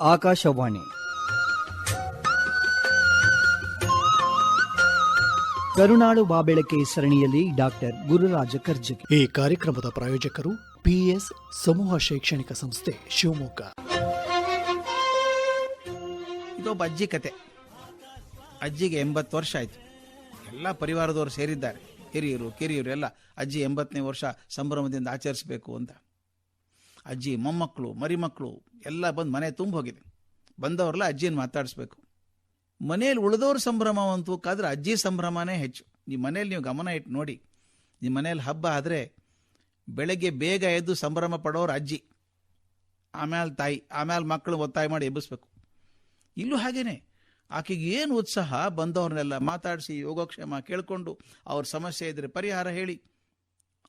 ಆಕಾಶವಾಣಿ. ಕರುನಾಳು ಬಾಬೆಳಕೆ ಸರಣಿಯಲ್ಲಿ ಡಾಕ್ಟರ್ ಗುರುರಾಜ ಕರ್ಜಗಿ ಈ ಕಾರ್ಯಕ್ರಮದ ಪ್ರಾಯೋಜಕರು ಪಿಎಸ್ ಸಮೂಹ ಶೈಕ್ಷಣಿಕ ಸಂಸ್ಥೆ ಶಿವಮೊಗ್ಗ. ಇದೊಬ್ಬ ಅಜ್ಜಿ ಕತೆ. ಅಜ್ಜಿಗೆ ಎಂಬತ್ತು ವರ್ಷ ಆಯ್ತು. ಎಲ್ಲ ಪರಿವಾರದವರು ಸೇರಿದ್ದಾರೆ. ಹಿರಿಯರು ಕಿರಿಯರು ಎಲ್ಲ ಅಜ್ಜಿ ಎಂಬತ್ತನೇ ವರ್ಷ ಸಂಭ್ರಮದಿಂದ ಆಚರಿಸಬೇಕು ಅಂತ. ಅಜ್ಜಿ ಮೊಮ್ಮಕ್ಕಳು ಮರಿಮಕ್ಕಳು ಎಲ್ಲ ಬಂದು ಮನೆ ತುಂಬ ಹೋಗಿದೆ. ಬಂದವರೆಲ್ಲ ಅಜ್ಜಿಯನ್ನು ಮಾತಾಡಿಸ್ಬೇಕು. ಮನೆಯಲ್ಲಿ ಉಳಿದವ್ರ ಸಂಭ್ರಮವಂತೂ ಕಾದ್ರೆ ಅಜ್ಜಿ ಸಂಭ್ರಮನೇ ಹೆಚ್ಚು. ನಿಮ್ಮ ಮನೇಲಿ ನೀವು ಗಮನ ಇಟ್ಟು ನೋಡಿ. ನಿಮ್ಮ ಮನೇಲಿ ಹಬ್ಬ ಆದರೆ ಬೆಳಗ್ಗೆ ಬೇಗ ಎದ್ದು ಸಂಭ್ರಮ ಪಡೋರು ಅಜ್ಜಿ. ಆಮೇಲೆ ತಾಯಿ ಆಮೇಲೆ ಮಕ್ಕಳು ಒತ್ತಾಯ ಮಾಡಿ ಎಬ್ಬಿಸ್ಬೇಕು. ಇಲ್ಲೂ ಹಾಗೇನೆ, ಆಕೆಗೆ ಏನು ಉತ್ಸಾಹ ಬಂದವ್ರನ್ನೆಲ್ಲ ಮಾತಾಡಿಸಿ, ಯೋಗಕ್ಷೇಮ ಕೇಳಿಕೊಂಡು ಅವ್ರ ಸಮಸ್ಯೆ ಇದ್ರೆ ಪರಿಹಾರ ಹೇಳಿ.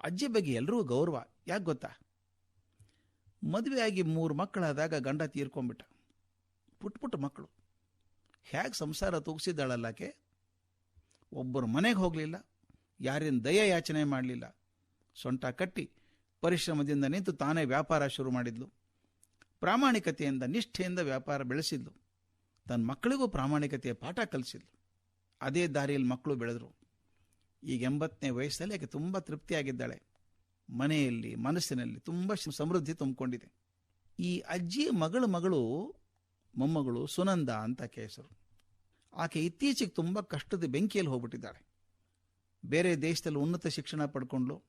ಅಜ್ಜಿ ಬಗ್ಗೆ ಎಲ್ಲರೂ ಗೌರವ, ಯಾಕೆ ಗೊತ್ತಾ? ಮದುವೆಯಾಗಿ ಮೂರು ಮಕ್ಕಳಾದಾಗ ಗಂಡ ತೀರ್ಕೊಂಬಿಟ್ಟ ಪುಟ್ಟ ಪುಟ್ಟ ಮಕ್ಕಳು. ಹೇಗೆ ಸಂಸಾರ ತೂಗಿಸಿದ್ದಾಳಲ್ಲಾಕೆ ಒಬ್ಬರು ಮನೆಗೆ ಹೋಗಲಿಲ್ಲ, ಯಾರಿನ ದಯ ಯಾಚನೆ ಮಾಡಲಿಲ್ಲ. ಸೊಂಟ ಕಟ್ಟಿ ಪರಿಶ್ರಮದಿಂದ ನಿಂತು ತಾನೇ ವ್ಯಾಪಾರ ಶುರು ಮಾಡಿದ್ಲು. ಪ್ರಾಮಾಣಿಕತೆಯಿಂದ, ನಿಷ್ಠೆಯಿಂದ ವ್ಯಾಪಾರ ಬೆಳೆಸಿದ್ಲು. ತನ್ನ ಮಕ್ಕಳಿಗೂ ಪ್ರಾಮಾಣಿಕತೆಯ ಪಾಠ ಕಲಿಸಿದ್ಲು. ಅದೇ ದಾರಿಯಲ್ಲಿ ಮಕ್ಕಳು ಬೆಳೆದರು. ಈಗ ಎಂಬತ್ತನೇ ವಯಸ್ಸಲ್ಲಿ ಆಕೆ ತುಂಬ ತೃಪ್ತಿಯಾಗಿದ್ದಾಳೆ. ಮನೆಯಲ್ಲಿ, ಮನಸ್ಸಿನಲ್ಲಿ ತುಂಬ ಸಮೃದ್ಧಿ ತುಂಬಿಕೊಂಡಿದೆ. ಈ ಅಜ್ಜಿಯ ಮಗಳ ಮಗಳು, ಮೊಮ್ಮಗಳು ಸುನಂದ ಅಂತ ಕೇಸರು. ಆಕೆ ಇತ್ತೀಚೆಗೆ ತುಂಬ ಕಷ್ಟದ ಬೆಂಕಿಯಲ್ಲಿ ಹೋಗ್ಬಿಟ್ಟಿದ್ದಾಳೆ. ಬೇರೆ ದೇಶದಲ್ಲಿ ಉನ್ನತ ಶಿಕ್ಷಣ ಪಡ್ಕೊಂಡ್ಲು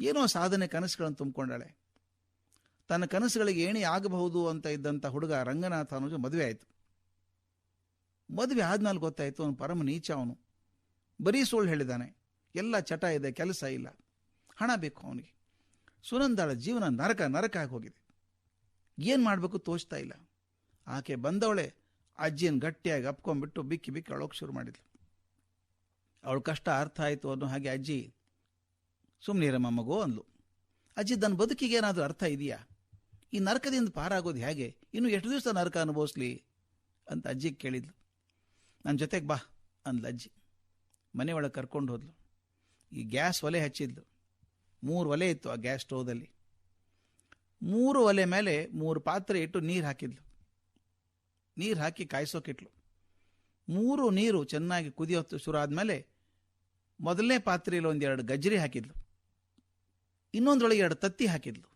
ಏನೋ ಸಾಧನೆ ಕನಸುಗಳನ್ನು ತುಂಬಿಕೊಂಡಾಳೆ. ತನ್ನ ಕನಸುಗಳಿಗೆ ಏಣಿ ಆಗಬಹುದು ಅಂತ ಇದ್ದಂಥ ಹುಡುಗ ರಂಗನಾಥ ಅನ್ನೋದು ಮದುವೆ ಆಯಿತು. ಮದುವೆ ಆದ್ಮೇಲೆ ಗೊತ್ತಾಯಿತು, ಅವನು ಪರಮ ನೀಚ ಅವನು. ಬರೀ ಸುಳ್ಳು ಹೇಳಿದ್ದಾನೆ. ಎಲ್ಲ ಚಟ ಇದೆ, ಕೆಲಸ ಇಲ್ಲ. ಹಣ ಬೇಕು ಅವನಿಗೆ. ಸುನಂದಾಳ ಜೀವನ ನರಕ ನರಕ ಆಗಿ ಹೋಗಿದೆ. ಏನು ಮಾಡಬೇಕು ತೋಚ್ತಾ ಇಲ್ಲ. ಆಕೆ ಬಂದವಳೆ ಅಜ್ಜಿಯನ್ನು ಗಟ್ಟಿಯಾಗಿ ಅಪ್ಕೊಂಡ್ಬಿಟ್ಟು ಬಿಕ್ಕಿ ಬಿಕ್ಕಿ ಅಳೋಕೆ ಶುರು ಮಾಡಿದ್ಲು. ಅವಳು ಕಷ್ಟ ಅರ್ಥ ಆಯಿತು ಅನ್ನೋ ಹಾಗೆ ಅಜ್ಜಿ ಸುಮ್ಮನಿರಮ್ಮ ಮಗು ಅಂದ್ಲು. ಅಜ್ಜಿ ನನ್ನ ಬದುಕಿಗೆ ಏನಾದರೂ ಅರ್ಥ ಇದೆಯಾ? ಈ ನರಕದಿಂದ ಪಾರಾಗೋದು ಹೇಗೆ? ಇನ್ನು ಎಷ್ಟು ದಿವಸ ನರಕ ಅನುಭವಿಸ್ಲಿ? ಅಂತ ಅಜ್ಜಿ ಕೇಳಿದ್ಲು. ನನ್ನ ಜೊತೆಗೆ ಬಾ ಅಂದ್ಲು ಅಜ್ಜಿ. ಮನೆ ಒಳಗೆ ಕರ್ಕೊಂಡು ಹೋದ್ಲು. ಈ ಗ್ಯಾಸ್ ಒಲೆ ಹಚ್ಚಿದ್ಲು. ಮೂರು ಒಲೆ ಇತ್ತು ಆ ಗ್ಯಾಸ್ ಸ್ಟೋವ್ದಲ್ಲಿ ಮೂರು ಒಲೆ ಮೇಲೆ ಮೂರು ಪಾತ್ರೆ ಇಟ್ಟು ನೀರು ಹಾಕಿದ್ಲು. ನೀರು ಹಾಕಿ ಕಾಯಿಸೋಕಿಟ್ಲು ಮೂರು ನೀರು ಚೆನ್ನಾಗಿ ಕುದಿಯೋತ್ತು ಶುರು ಆದಮೇಲೆ ಮೊದಲನೇ ಪಾತ್ರೆಯಲ್ಲಿ ಒಂದೆರಡು ಗಜ್ಜರಿ ಹಾಕಿದ್ಲು. ಇನ್ನೊಂದರೊಳಗೆ ಎರಡು ತತ್ತಿ ಹಾಕಿದ್ಲು.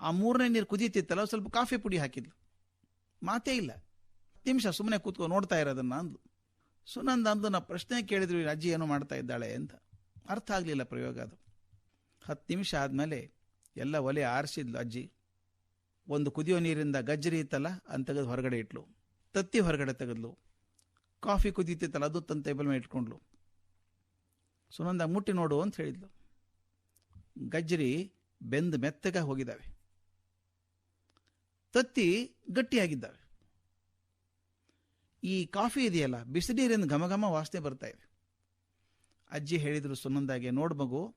ಆ ಮೂರನೇ ನೀರು ಕುದೀತಿತ್ತಲ್ಲ ಸ್ವಲ್ಪ ಕಾಫಿ ಪುಡಿ ಹಾಕಿದ್ಲು. ಮಾತೇ ಇಲ್ಲ. ನಿಮಿಷ ಸುಮ್ಮನೆ ಕೂತ್ಕೊಂಡು ನೋಡ್ತಾ ಇರೋದನ್ನ ಅಂದ್ಲು. ಸುನಂದ ಅಂದು ನಾ ಪ್ರಶ್ನೆ ಕೇಳಿದ್ರು ಅಜ್ಜಿ ಏನೋ ಮಾಡ್ತಾ ಇದ್ದಾಳೆ ಅಂತ. ಅರ್ಥ ಆಗಲಿಲ್ಲ ಪ್ರಯೋಗ ಅದು. ಹತ್ತು ನಿಮಿಷ ಆದಮೇಲೆ ಎಲ್ಲ ಒಲೆ ಆರಿಸಿದ್ಲು ಅಜ್ಜಿ. ಒಂದು ಕುದಿಯೋ ನೀರಿಂದ ಗಜ್ಜರಿ ಇತ್ತಲ್ಲ ಅಂತ ತೆಗೆದು ಹೊರಗಡೆ ಇಟ್ಲು. ತತ್ತಿ ಹೊರಗಡೆ ತೆಗೆದ್ಲು. ಕಾಫಿ ಕುದೀತಿತ್ತಲ್ಲ, ಅದು ತನ್ನ ಟೇಬಲ್ ಮೇಲೆ ಇಟ್ಕೊಂಡ್ಲು. ಸುನಂದ ಮುಟ್ಟಿ ನೋಡು ಅಂತ ಹೇಳಿದ್ಲು. ಗಜ್ಜರಿ ಬೆಂದು ಮೆತ್ತಗೆ ಹೋಗಿದ್ದಾವೆ. ತತ್ತಿ ಗಟ್ಟಿಯಾಗಿದ್ದಾವೆ. ಈ ಕಾಫಿ ಇದೆಯಲ್ಲ ಬಿಸಿನೀರಿಂದ ಘಮ ಘಮ ವಾಸನೆ ಬರ್ತಾ ಇದೆ. ಅಜ್ಜಿ ಹೇಳಿದರು ಸುನಂದಾಗೆ, ನೋಡು ಮಗು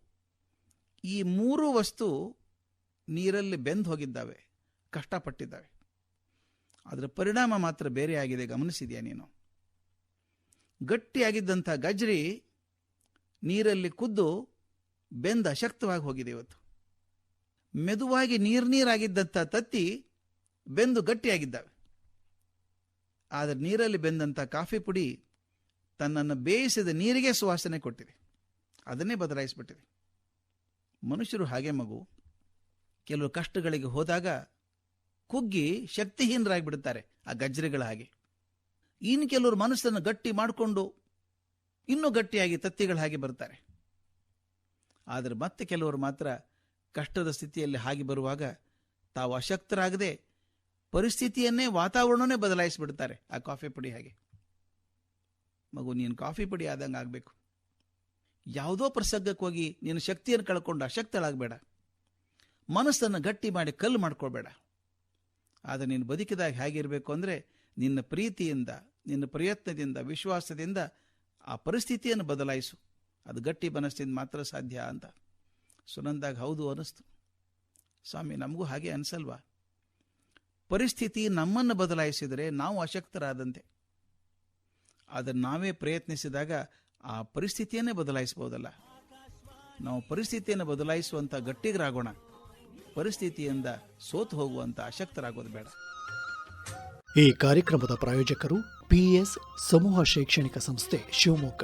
ಈ ಮೂರು ವಸ್ತು ನೀರಲ್ಲಿ ಬೆಂದು ಹೋಗಿದ್ದಾವೆ, ಕಷ್ಟಪಟ್ಟಿದ್ದಾವೆ. ಅದರ ಪರಿಣಾಮ ಮಾತ್ರ ಬೇರೆಯಾಗಿದೆ ಗಮನಿಸಿದ್ಯಾ ನೀನು? ಗಟ್ಟಿಯಾಗಿದ್ದಂಥ ಗಜ್ರಿ ನೀರಲ್ಲಿ ಕುದ್ದು ಬೆಂದ ಅಶಕ್ತವಾಗಿ ಹೋಗಿದೆ ಇವತ್ತು. ಮೆದುವಾಗಿ ನೀರು ನೀರಾಗಿದ್ದಂಥ ತತ್ತಿ ಬೆಂದು ಗಟ್ಟಿಯಾಗಿದ್ದಾವೆ. ಆದರೆ ನೀರಲ್ಲಿ ಬೆಂದಂಥ ಕಾಫಿ ಪುಡಿ ತನ್ನನ್ನು ಬೇಯಿಸಿದ ನೀರಿಗೆ ಸುವಾಸನೆ ಕೊಟ್ಟಿದೆ. ಅದನ್ನೇ ಬದಲಾಯಿಸಿಬಿಟ್ಟಿದೆ. ಮನುಷ್ಯರು ಹಾಗೆ ಮಗು. ಕೆಲವು ಕಷ್ಟಗಳಿಗೆ ಹೋದಾಗ ಕುಗ್ಗಿ ಶಕ್ತಿಹೀನರಾಗಿಬಿಡುತ್ತಾರೆ ಆ ಗಜ್ರಿಗಳ ಹಾಗೆ. ಇನ್ನು ಕೆಲವರು ಮನಸ್ಸನ್ನು ಗಟ್ಟಿ ಮಾಡಿಕೊಂಡು ಇನ್ನೂ ಗಟ್ಟಿಯಾಗಿ ತತ್ತಿಗಳ ಹಾಗೆ ಬರ್ತಾರೆ ಆದರೆ ಮತ್ತೆ ಕೆಲವರು ಮಾತ್ರ ಕಷ್ಟದ ಸ್ಥಿತಿಯಲ್ಲಿ ಹಾಗೆ ಬರುವಾಗ ತಾವು ಅಶಕ್ತರಾಗದೆ ಪರಿಸ್ಥಿತಿಯನ್ನೇ ವಾತಾವರಣವನ್ನೇ ಬದಲಾಯಿಸಿಬಿಡ್ತಾರೆ ಆ ಕಾಫಿ ಪುಡಿ ಹಾಗೆ. ಮಗು, ನೀನು ಕಾಫಿ ಪುಡಿ ಆದಂಗೆ ಆಗಬೇಕು. ಯಾವುದೋ ಪ್ರಸಂಗಕ್ಕೆ ಹೋಗಿ ನೀನು ಶಕ್ತಿಯನ್ನು ಕಳ್ಕೊಂಡು ಅಶಕ್ತಳಾಗಬೇಡ. ಮನಸ್ಸನ್ನು ಗಟ್ಟಿ ಮಾಡಿ ಕಲ್ಲು ಮಾಡ್ಕೊಳ್ಬೇಡ. ಆದರೆ ನೀನು ಬದುಕಿದಾಗ ಹೇಗಿರಬೇಕು ಅಂದರೆ ನಿನ್ನ ಪ್ರೀತಿಯಿಂದ, ನಿನ್ನ ಪ್ರಯತ್ನದಿಂದ, ವಿಶ್ವಾಸದಿಂದ ಆ ಪರಿಸ್ಥಿತಿಯನ್ನು ಬದಲಾಯಿಸು. ಅದು ಗಟ್ಟಿ ಮನಸ್ಸಿಂದ ಮಾತ್ರ ಸಾಧ್ಯ ಅಂತ. ಸುನಂದಾಗ ಹೌದು ಅನ್ನಿಸ್ತು. ಸ್ವಾಮಿ, ನಮಗೂ ಹಾಗೆ ಅನಿಸಲ್ವಾ? ಪರಿಸ್ಥಿತಿ ನಮ್ಮನ್ನು ಬದಲಾಯಿಸಿದರೆ ನಾವು ಅಶಕ್ತರಾದಂತೆ. ಆದರೆ ನಾವೇ ಪ್ರಯತ್ನಿಸಿದಾಗ ಆ ಪರಿಸ್ಥಿತಿಯನ್ನೇ ಬದಲಾಯಿಸಬಹುದಲ್ಲ ನಾವು ಪರಿಸ್ಥಿತಿಯನ್ನು ಬದಲಾಯಿಸುವಂಥ ಗಟ್ಟಿಗರಾಗೋಣ. ಪರಿಸ್ಥಿತಿಯಿಂದ ಸೋತು ಹೋಗುವಂಥ ಅಶಕ್ತರಾಗೋದು ಬೇಡ. ಈ ಕಾರ್ಯಕ್ರಮದ ಪ್ರಾಯೋಜಕರು ಪಿಎಸ್ ಸಮೂಹ ಶೈಕ್ಷಣಿಕ ಸಂಸ್ಥೆ ಶಿವಮೊಗ್ಗ.